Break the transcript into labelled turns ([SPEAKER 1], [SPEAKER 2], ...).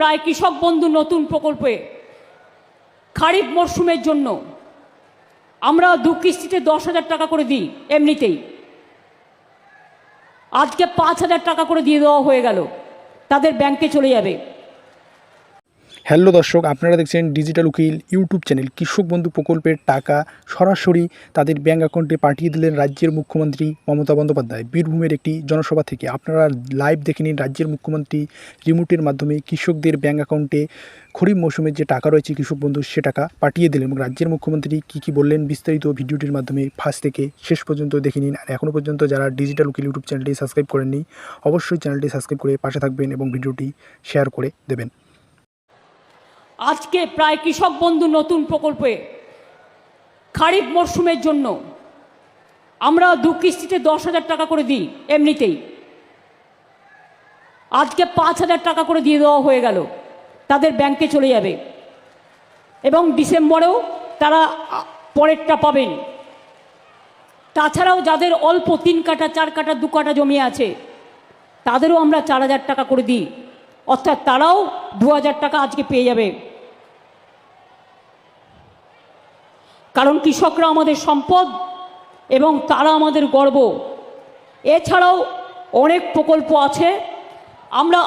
[SPEAKER 1] প্রায় কৃষক বন্ধু নতুন প্রকল্পে খারিফ মরশুমের জন্য আমরা দু কিস্তিতে দশ হাজার টাকা করে দিই এমনিতেই। আজকে পাঁচ হাজার টাকা করে দিয়ে দেওয়া হয়ে গেল। তাদের ব্যাংকে চলে যাবে।
[SPEAKER 2] হ্যালো দর্শক, আপনারা দেখছেন ডিজিটাল উকিল ইউটিউব চ্যানেল কৃষক বন্ধু প্রকল্পের টাকা সরাসরি তাদের ব্যাঙ্ক অ্যাকাউন্টে পাঠিয়ে দিলেন রাজ্যের মুখ্যমন্ত্রী মমতা বন্দ্যোপাধ্যায়। বীরভূমের একটি জনসভা থেকে আপনারা লাইভ দেখে নিন রাজ্যের মুখ্যমন্ত্রী রিমোটের মাধ্যমে কৃষকদের ব্যাঙ্ক অ্যাকাউন্টে খরিফ মৌসুমের যে টাকা রয়েছে কৃষক বন্ধু, সে টাকা পাঠিয়ে দিলেন এবং রাজ্যের মুখ্যমন্ত্রী কী কী বললেন বিস্তারিত ভিডিওটির মাধ্যমে ফার্স্ট থেকে শেষ পর্যন্ত দেখে নিন। আর এখনও পর্যন্ত যারা ডিজিটাল উকিল ইউটিউব চ্যানেলটি সাবস্ক্রাইব করেননি, অবশ্যই চ্যানেলটি সাবস্ক্রাইব করে পাশে থাকবেন এবং ভিডিওটি শেয়ার করে দেবেন।
[SPEAKER 1] আজকে প্রায় কৃষক বন্ধু নতুন প্রকল্পে খারিফ মরশুমের জন্য আমরা দু কিস্তিতে দশ হাজার টাকা করে দিই, এমনিতেই। আজকে পাঁচ হাজার টাকা করে দিয়ে দেওয়া হয়ে গেল, তাদের ব্যাংকে চলে যাবে। এবং ডিসেম্বরেও তারা পরেরটা পাবেন। তাছাড়াও যাদের অল্প তিন কাটা চার কাটা দু কাটা জমি আছে, তাদেরও আমরা চার হাজার টাকা করে দিই। অর্থাৎ তারাও দু হাজার টাকা আজকে পেয়ে যাবে। কারণ কৃষকরা আমাদের সম্পদ এবং তারা আমাদের গর্ব। এছাড়াও অনেক প্রকল্প আছে। আমরা